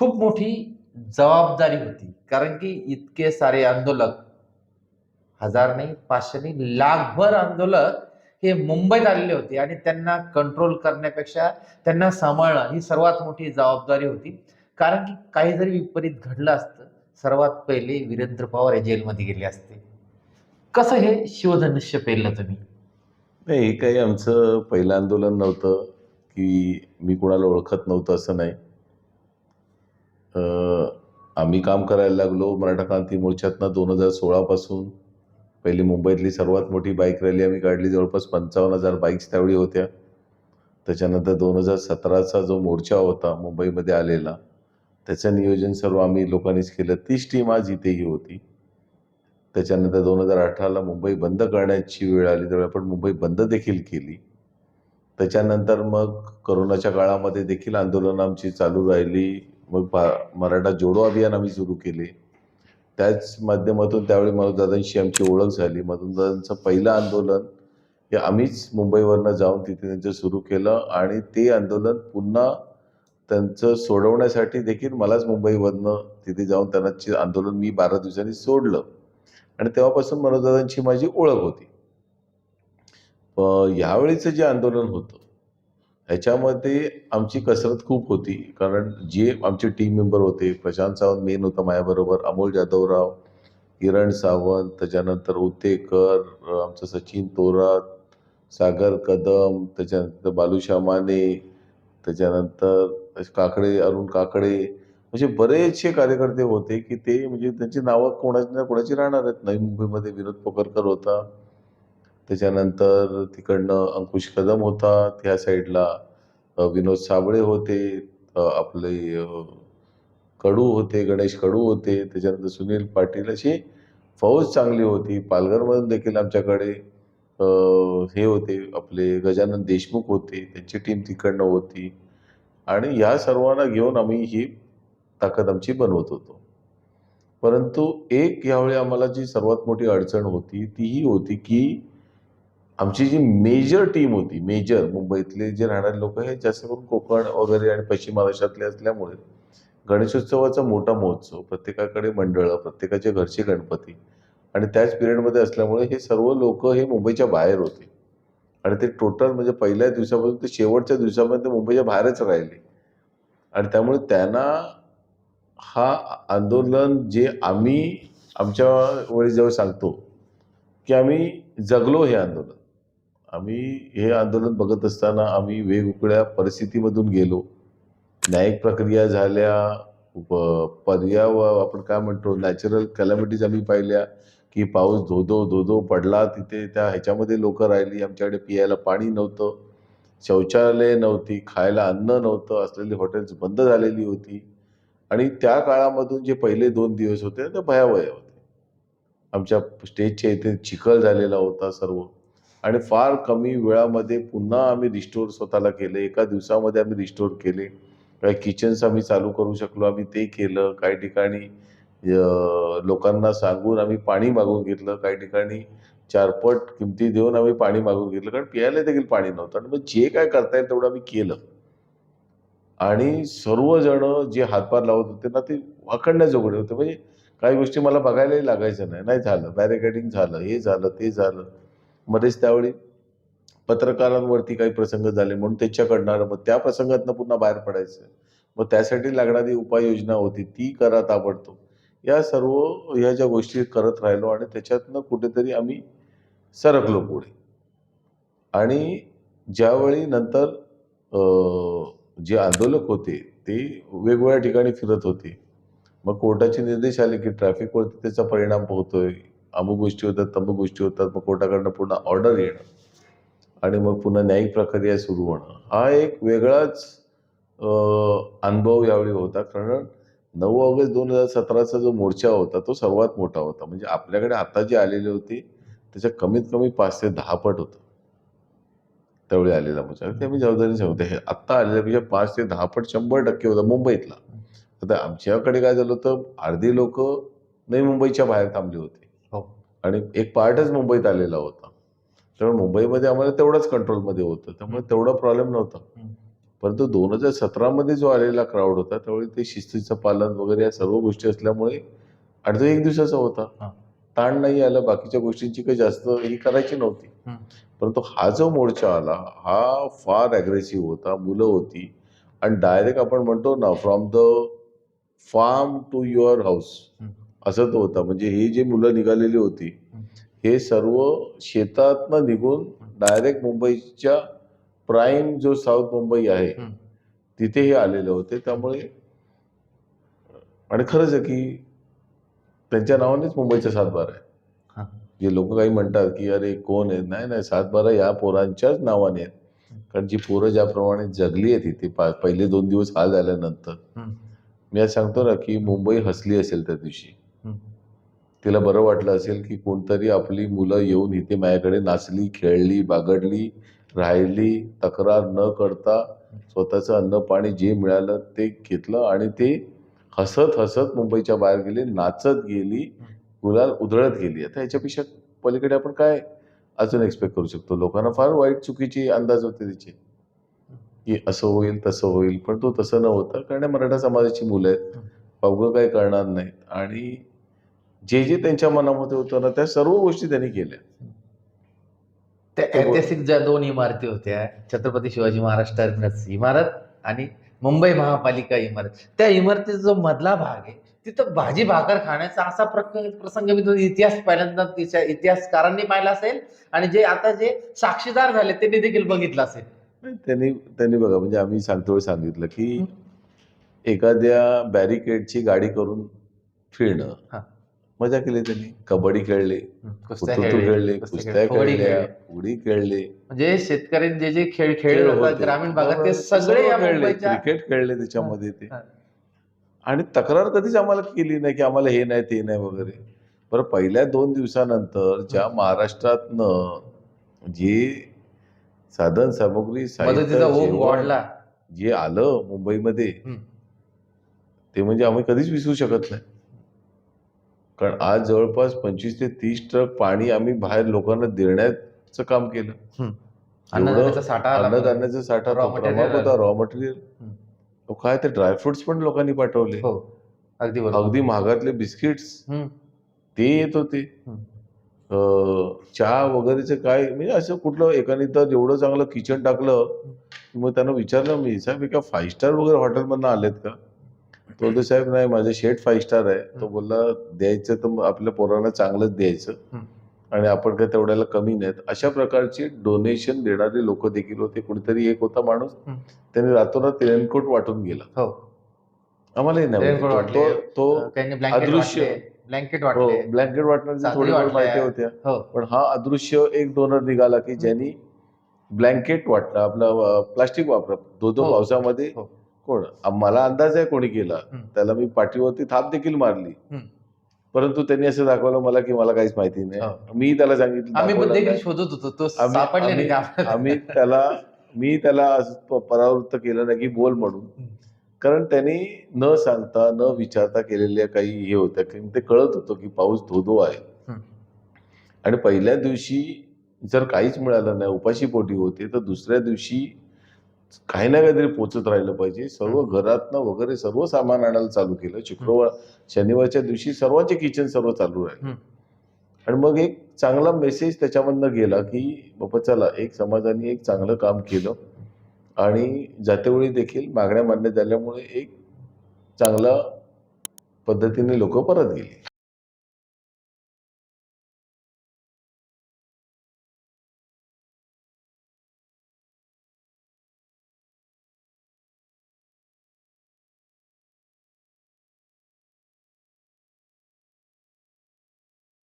खूप मोठी जबाबदारी होती. कारण की इतके सारे आंदोलक हजार नाही पाचशे नाही लाखभर आंदोलक हे मुंबईत आलेले होते आणि त्यांना कंट्रोल करण्यापेक्षा त्यांना सांभाळणं ही सर्वात मोठी जबाबदारी होती. कारण की काही जरी विपरीत घडलं असतं सर्वात पहिले वीरेंद्र पवार हे जेलमध्ये गेले असते. कसं हे शिवधनुष्य पेललं तुम्ही? नाही हे काही आमचं पहिलं आंदोलन नव्हतं की मी कोणाला ओळखत नव्हतं असं नाही. आम्ही काम करायला लागलो. मराठा क्रांती मोर्चातनं दोन हजार सोळापासून पहिली मुंबईतली सर्वात मोठी बाईक रॅली आम्ही काढली. जवळपास पंचावन्न हजार बाईक्स त्यावेळी होत्या. त्याच्यानंतर दोन हजार सतराचा जो मोर्चा होता मुंबईमध्ये आलेला त्याचं नियोजन सर्व आम्ही लोकांनीच केलं. तीच टीम आज इथेही होती. त्याच्यानंतर दोन हजार अठराला मुंबई बंद करण्याची वेळ आली. त्यावेळी आपण मुंबई बंद देखील केली. त्याच्यानंतर मग करोनाच्या काळामध्ये देखील आंदोलन आमची चालू राहिली. मग पा मराठा जोडो अभियान आम्ही सुरू केले. त्याच माध्यमातून त्यावेळी मनोजदादांशी आमची ओळख झाली. मनोजदादांचं पहिलं आंदोलन हे आम्हीच मुंबईवरनं जाऊन तिथे त्यांचं सुरू केलं आणि ते आंदोलन पुन्हा त्यांचं सोडवण्यासाठी देखील मलाच मुंबईवरनं तिथे जाऊन त्यांना आंदोलन मी बारा दिवसांनी सोडलं. आणि तेव्हापासून मनोजदादांची माझी ओळख होती. ह्यावेळीचं यावेळीचं जे आंदोलन होतं ह्याच्यामध्ये आमची कसरत खूप होती. कारण जे आमचे टीम मेंबर होते प्रशांत सावंत मेन होता माझ्याबरोबर अमोल जाधवराव किरण सावंत त्याच्यानंतर उतेकर आमचं सचिन तोरात सागर कदम त्याच्यानंतर बालुशा माने त्याच्यानंतर काकडे अरुण काकडे म्हणजे बरेचसे कार्यकर्ते होते की ते म्हणजे त्यांची नावं कोणाची ना कोणाची राहणार आहेत. नवी मुंबईमध्ये विनोद पोकरकर होता. त्याच्यानंतर तिकडनं अंकुश कदम होता. त्या साईडला विनोद साबळे होते. आपले कडू होते गणेश कडू होते. त्याच्यानंतर सुनील पाटील अशी फौज चांगली होती. पालघरमधून देखील आमच्याकडे हे होते. आपले गजानन देशमुख होते. त्यांची टीम तिकडनं होती. आणि ह्या सर्वांना घेऊन आम्ही ही ताकद आमची बनवत होतो. परंतु एक यावेळी आम्हाला जी सर्वात मोठी अडचण होती ती ही होती की आमची जी मेजर टीम होती मेजर मुंबईतले जे राहणारे लोक हे जास्त करून कोकण वगैरे आणि पश्चिम महाराष्ट्रातले असल्यामुळे गणेशोत्सवाचा मोठा महोत्सव प्रत्येकाकडे मंडळं प्रत्येकाच्या घरचे गणपती आणि त्याच पिरियडमध्ये असल्यामुळे हे सर्व लोक हे मुंबईच्या बाहेर होते. आणि ते टोटल म्हणजे पहिल्या दिवसापासून ते शेवटच्या दिवसामध्ये मुंबईच्या बाहेरच राहिले. आणि त्यामुळे त्यांना हा आंदोलन जे आम्ही आमच्या वेळी जेव्हा सांगतो की आम्ही जगलो हे आंदोलन. आम्ही हे आंदोलन बघत असताना आम्ही वेगवेगळ्या परिस्थितीमधून गेलो. न्यायिक प्रक्रिया झाल्या प- पर्याव आपण काय म्हणतो नॅचरल कॅलॅमिटीज आम्ही पाहिल्या की पाऊस धोधो धोधो पडला तिथे त्या ह्याच्यामध्ये लोक राहिली आमच्याकडे पियायला पाणी नव्हतं शौचालय नव्हती खायला अन्न नव्हतं असलेली हॉटेल्स बंद झालेली होती. आणि त्या काळामधून जे पहिले दोन दिवस होते ते भयावह होते. आमच्या स्टेजच्या इथे चिखल झालेला होता सर्व. आणि फार कमी वेळामध्ये पुन्हा आम्ही रिस्टोर स्वतःला केले. एका दिवसामध्ये आम्ही रिस्टोर केले. काही किचन्स आम्ही चालू करू शकलो. आम्ही ते केलं. काही ठिकाणी लोकांना सांगून आम्ही पाणी मागून घेतलं. काही ठिकाणी चारपट किमती देऊन आम्ही पाणी मागून घेतलं. कारण प्यायला देखील पाणी नव्हतं. आणि मग जे काय करता येईल तेवढं आम्ही केलं. आणि सर्वजण जे हातभार लावत होते ना ते वाकडण्याजोगडे होते. म्हणजे काही गोष्टी मला बघायलाही लागायचं नाही. नाही झालं. बॅरिकेडिंग झालं. हे झालं. ते झालं. मध्येच त्यावेळी पत्रकारांवरती काही प्रसंग झाले म्हणून त्याच्याकडनं मग त्या प्रसंगातनं पुन्हा बाहेर पडायचं. मग त्यासाठी लागणारी उपाययोजना होती ती करा ताबडतोब. या सर्व ह्या ज्या गोष्टी करत राहिलो आणि त्याच्यातनं कुठेतरी आम्ही सरकलो पुढे. आणि ज्यावेळी नंतर जे आंदोलक होते ते वेगवेगळ्या ठिकाणी फिरत होते. मग कोर्टाचे निर्देश आले की ट्रॅफिकवरती त्याचा परिणाम होतोय अमुक गोष्टी होतात तमुक गोष्टी होतात मग कोर्टाकडनं पुन्हा ऑर्डर येणं. आणि मग पुन्हा न्यायिक प्रक्रिया सुरू होणं. हा एक वेगळाच अनुभव यावेळी होता. कारण नऊ ऑगस्ट दोन हजार सतराचा जो मोर्चा होता तो सर्वात मोठा होता. म्हणजे आपल्याकडे आता जे आलेले होते त्याच्या कमीत कमी पाच ते दहा पट होतं. त्यावेळी आलेला मोर्चा. ते आम्ही जबाबदारी सांगतो हे आत्ता आलेल्यापेक्षा म्हणजे पाच ते दहा पट शंभर टक्के होता मुंबईतला. आता आमच्याकडे काय झालं होतं अर्धी लोक नवी मुंबईच्या बाहेर थांबली होती. आणि एक पार्टच मुंबईत आलेला होता त्यामुळे मुंबईमध्ये आम्हाला तेवढंच कंट्रोलमध्ये होतं त्यामुळे तेवढा प्रॉब्लेम नव्हता. परंतु दोन हजार सतरामध्ये जो आलेला क्राऊड होता त्यावेळी ते शिस्तीचं पालन वगैरे या सर्व गोष्टी असल्यामुळे तो एक दिवसाचा. होता ताण नाही आला बाकीच्या गोष्टींची काही जास्त ही करायची नव्हती. परंतु हा जो मोर्चा आला हा फार अग्रेसिव्ह होता मुलं होती आणि डायरेक्ट आपण म्हणतो ना from the farm to your house. असं तो होता म्हणजे ही जी मुलं निघालेली होती. हे सर्व शेतातनं निघून डायरेक्ट मुंबईच्या प्राईम जो साऊथ मुंबई आहे. तिथे हे आलेले होते त्यामुळे आणि खरंच आहे की त्यांच्या नावानेच मुंबईचा सातबारा हा. आहे जे लोक काही म्हणतात की अरे कोण आहे नाही नाही सातबारा या पोरांच्याच नावाने आहेत कारण जी पोरं ज्याप्रमाणे जगली आहे तिथे पहिले दोन दिवस हाल झाल्यानंतर. मी आज सांगतो ना की मुंबई हसली असेल त्या दिवशी. तिला बरं वाटलं असेल की कोणतरी आपली मुलं येऊन इथे माझ्याकडे नाचली खेळली बागडली राहिली तक्रार न करता स्वतःचं अन्न पाणी जे मिळालं ते घेतलं आणि ते हसत हसत मुंबईच्या बाहेर गेले नाचत गेली गुलाल उधळत गेली. आता याच्यापेक्षा पलीकडे आपण काय अजून एक्सपेक्ट करू शकतो? लोकांना फार वाईट चुकीची अंदाज होते तिचे की असं होईल तसं होईल पण तो तसं न होता कारण मराठा समाजाची मुलं आहेत. अवघं काही करणार नाहीत. आणि जे जे त्यांच्या मनामध्ये होतं ना त्या सर्व गोष्टी त्यांनी केल्या. त्या ऐतिहासिक ज्या दोन इमारती होत्या छत्रपती शिवाजी महाराज टर्मिनस इमारत आणि मुंबई महापालिका इमारत त्या इमारतीचा जो मधला भाग आहे तिथं भाजी भाकर खाण्याचा असा प्रसंग मी तो इतिहास पहिल्यांदा तिच्या इतिहासकारांनी पाहिला असेल आणि जे आता जे साक्षीदार झाले त्यांनी देखील बघितलं असेल. त्यांनी त्यांनी बघा म्हणजे आम्ही सांगतो सांगितलं की एखाद्या बॅरिकेडची गाडी करून फिरणं. मजा केली त्यांनी कबड्डी खेळले कुस्त्या खेळले, कुस्त्या खेळल्या. उडी खेळले म्हणजे शेतकऱ्यांनी जे जे खेळ खेळले. ग्रामीण भागात ते सगळे खेळले क्रिकेट खेळले त्याच्यामध्ये ते. आणि तक्रार कधीच आम्हाला केली नाही की आम्हाला हे नाही ते नाही वगैरे बरं पहिल्या दोन दिवसानंतर ज्या महाराष्ट्रातनं जे साधन सामग्री जे आलं मुंबईमध्ये. ते म्हणजे आम्ही कधीच विसरू शकत नाही कारण आज जवळपास पंचवीस ते तीस ट्रक पाणी आम्ही बाहेर लोकांना देण्याचं काम केलं. अन्नधान्याचा साठा. अन्नधान्याचा साठा होता. Raw material. काय ते ड्रायफ्रुट्स पण लोकांनी पाठवले. हो. अगदी अगदी महागातले बिस्किट्स. ते येत होते. चहा वगैरेचं काय म्हणजे असं कुठलं एकाने तर एवढं चांगलं किचन टाकलं की मग त्यांना विचारलं मी साहेब एका फाईव्ह स्टार वगैरे हॉटेलमधनं आलेत का? तो बोलतो साहेब नाही माझं शेट फाईव्ह स्टार आहे तो. बोलला द्यायचं तर आपल्या पोरांना चांगलंच द्यायचं. आणि आपण काय तेवढ्याला कमी नाहीत अशा प्रकारचे डोनेशन देणारे लोक देखील होते कुणीतरी एक होता माणूस. त्याने रातोरात रेनकोट वाटून गेला हो आम्हालाही नाही. तो- अदृश्य. ब्लँकेट वाटले ब्लँकेट वाटण्याची थोडी. माहिती होत्या हो पण हा अदृश्य एक डोनर निघाला की ज्यांनी ब्लँकेट वाटला आपलं प्लास्टिक वापरत दो दो हो. पावसामध्ये. कोण मला अंदाज आहे कोणी केला. त्याला मी पाठीवरती थाप देखील मारली. परंतु त्यांनी असं दाखवलं मला की मला काहीच माहिती नाही हो. मी त्याला सांगितलं आम्ही. शोधत होतो तो आम्ही- त्याला मी त्याला परावृत्त केलं नाही की बोल म्हणून. कारण त्यांनी न सांगता न विचारता केलेल्या काही हे होत्या ते कळत होतं की पाऊस धोधो आहे. आणि पहिल्या दिवशी जर काहीच मिळालं नाही उपाशी पोटी होते तर दुसऱ्या दिवशी काही ना काहीतरी पोचत राहिलं पाहिजे. सर्व घरातनं वगैरे सर्व सामान आणायला चालू केलं. शुक्रवार शनिवारच्या दिवशी सर्वांचे किचन सर्व चालू राहिले. आणि मग एक चांगला मेसेज त्याच्यामधनं गेला की बाबा चला एक समाजाने एक चांगलं काम केलं आणि जातेवेळी देखील मागण्या मान्य झाल्यामुळे एक चांगला पद्धतीने लोक परत गेली.